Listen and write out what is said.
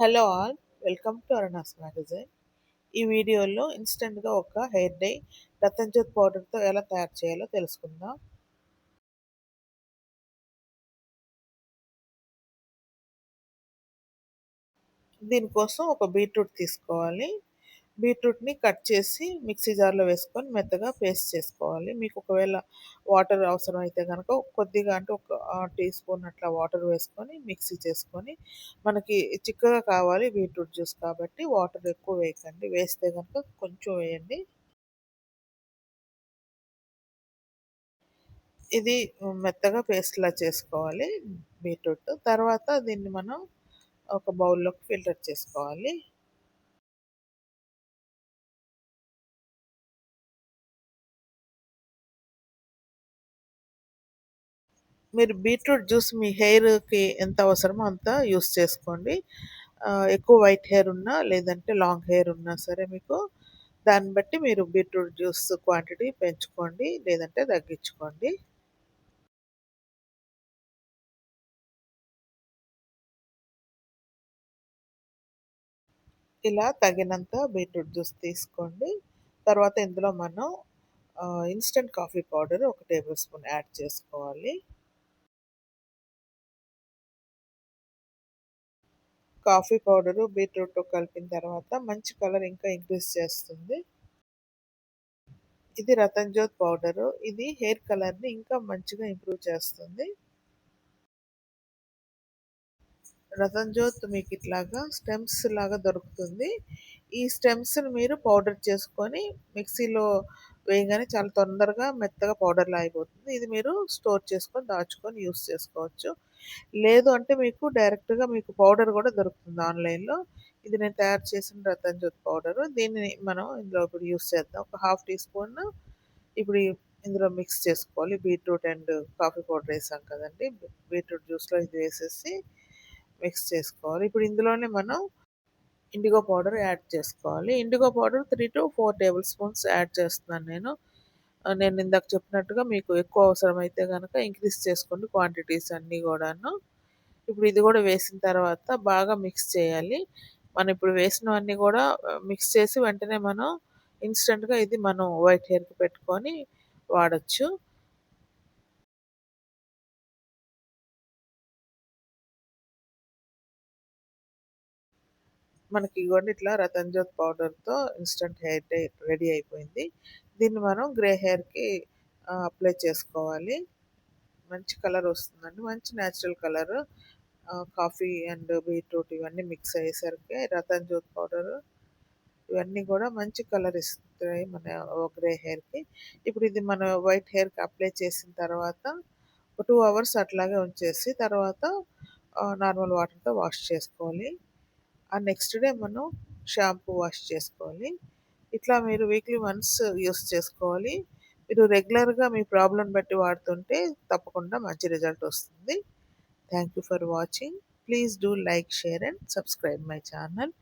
Hello all welcome to Aruna's magazine. ఈ వీడియోలో ఇన్స్టెంట్గా ఒక హెయిర్ డై రతన్జోత్ పౌడర్తో ఎలా తయారు చేయాలో తెలుసుకుందాం. దీనికోసం ఒక బీట్రూట్ తీసుకోవాలి. బీట్రూట్ని కట్ చేసి మిక్సీ జార్లో వేసుకొని మెత్తగా పేస్ట్ చేసుకోవాలి. మీకు ఒకవేళ వాటర్ అవసరం అయితే కనుక కొద్దిగా అంటే ఒక టీ స్పూన్ అట్లా వాటర్ వేసుకొని మిక్సీ చేసుకొని మనకి చిక్కగా కావాలి బీట్రూట్ జ్యూస్ కాబట్టి వాటర్ ఎక్కువ వేయకండి. వేస్తే కనుక కొంచెం వేయండి. ఇది మెత్తగా పేస్ట్లా చేసుకోవాలి బీట్రూట్. తర్వాత దీన్ని మనం ఒక బౌల్లోకి ఫిల్టర్ చేసుకోవాలి. మీరు బీట్రూట్ జ్యూస్ మీ హెయిర్కి ఎంత అవసరమో అంత యూస్ చేసుకోండి. ఎక్కువ వైట్ హెయిర్ ఉన్నా లేదంటే లాంగ్ హెయిర్ ఉన్నా సరే మీకు దాన్ని బట్టి మీరు బీట్రూట్ జ్యూస్ క్వాంటిటీ పెంచుకోండి లేదంటే తగ్గించుకోండి. ఇలా తగినంత బీట్రూట్ జ్యూస్ తీసుకోండి. తర్వాత ఇందులో మనం ఇన్స్టెంట్ కాఫీ పౌడర్ ఒక టేబుల్ స్పూన్ యాడ్ చేసుకోవాలి. కాఫీ పౌడరు బీట్రూట్ కలిపిన తర్వాత మంచి కలర్ ఇంకా ఇంక్రీజ్ చేస్తుంది. ఇది రతన్జోత్ పౌడరు. ఇది హెయిర్ కలర్ని ఇంకా మంచిగా ఇంప్రూవ్ చేస్తుంది. రతన్జోత్ మీకు ఇట్లాగా స్టెమ్స్ లాగా దొరుకుతుంది. ఈ స్టెమ్స్ని మీరు పౌడర్ చేసుకొని మిక్సీలో వేయగానే చాలా తొందరగా మెత్తగా పౌడర్లా అయిపోతుంది. ఇది మీరు స్టోర్ చేసుకొని దాచుకొని యూస్ చేసుకోవచ్చు. లేదు అంటే మీకు డైరెక్ట్గా మీకు పౌడర్ కూడా దొరుకుతుంది ఆన్లైన్లో. ఇది నేను తయారు చేసిన రతన్ పౌడరు. దీన్ని మనం ఇందులో ఇప్పుడు యూస్ చేద్దాం. ఒక హాఫ్ టీ స్పూన్ ఇప్పుడు ఇందులో మిక్స్ చేసుకోవాలి. బీట్రూట్ అండ్ కాఫీ పౌడర్ వేసాం కదండి. బీట్రూట్ జ్యూస్లో ఇది వేసేసి మిక్స్ చేసుకోవాలి. ఇప్పుడు ఇందులోనే మనం ఇండిగో పౌడర్ యాడ్ చేసుకోవాలి. Indigo powder three to four tablespoons add చేస్తున్నాను నేను. నేను ఇందాక చెప్పినట్టుగా మీకు ఎక్కువ అవసరమైతే కనుక ఇంక్రీజ్ చేసుకోండి క్వాంటిటీస్ అన్నీ కూడాను. ఇప్పుడు ఇది కూడా వేసిన తర్వాత బాగా మిక్స్ చేయాలి. మనం ఇప్పుడు వేసినవన్నీ కూడా మిక్స్ చేసి వెంటనే మనం ఇన్స్టెంట్గా ఇది మనం వైట్ హెయిర్కి పెట్టుకొని వాడచ్చు. మనకి ఇవ్వండి. ఇట్లా రతన్జోత్ పౌడర్తో ఇన్స్టంట్ హెయిర్ డై రెడీ అయిపోయింది. దీన్ని మనం గ్రే హెయిర్కి అప్లై చేసుకోవాలి. మంచి కలర్ వస్తుందండి. మంచి natural colour. Coffee and beetroot ఇవన్నీ మిక్స్ అయ్యేసరికి రతన్జోత్ పౌడర్ ఇవన్నీ కూడా మంచి కలర్ ఇస్తాయి మన గ్రే హెయిర్కి. ఇప్పుడు ఇది మన వైట్ హెయిర్కి అప్లై చేసిన తర్వాత ఒక టూ అవర్స్ అట్లాగే ఉంచేసి తర్వాత నార్మల్ వాటర్తో వాష్ చేసుకోవాలి. ఆ నెక్స్ట్ డే మనం షాంపూ వాష్ చేసుకోవాలి. ఇట్లా మీరు వీక్లీ వన్స్ యూస్ చేసుకోవాలి. మీరు రెగ్యులర్గా మీ ప్రాబ్లం బట్టి వాడుతుంటే తప్పకుండా మంచి రిజల్ట్ వస్తుంది. Thank you for watching please do like share and subscribe my channel